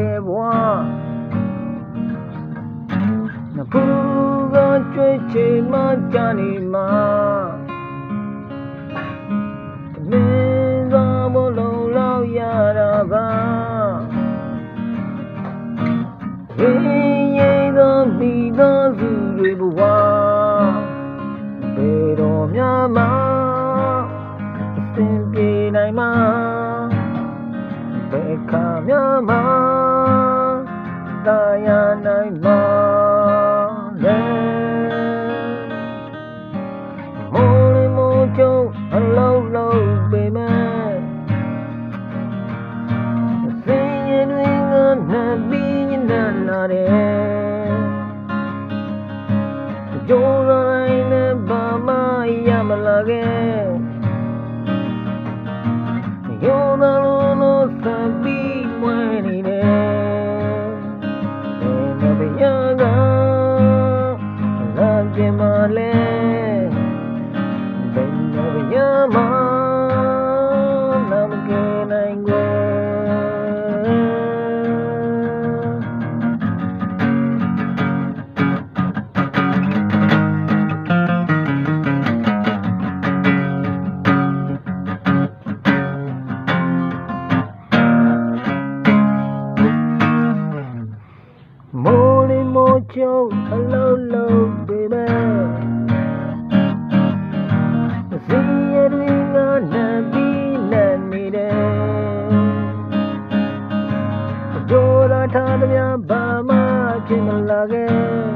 တဲ့ဘဝနဖူးကကြွေးချေမှကြနေမှာမင်းသာမလုံးလောက်ရတာပါရေးရေးသောမိသားစုတွေဘဝဘယ်တော့မှမအစင်ပြေနိုင်မှာဘယ်ခါမှမ သာယာနိုင်မှာလဲမိုးလေးမိုးကြုံအလုံးလုံးပေမဲ့စင်ရင်တွင်ကနှပ်ပြီးညံ့လာတယ်ကြိုးရိုင်းနဲ့ဘာမှရမလာခဲ့ ကျုံအလုံးလုံးပေမဲ့စီရတွင်ငါနံပြီးနံနေတယ်ဘုရားထားသမျှဘာမှဖြစ်မလာခဲ့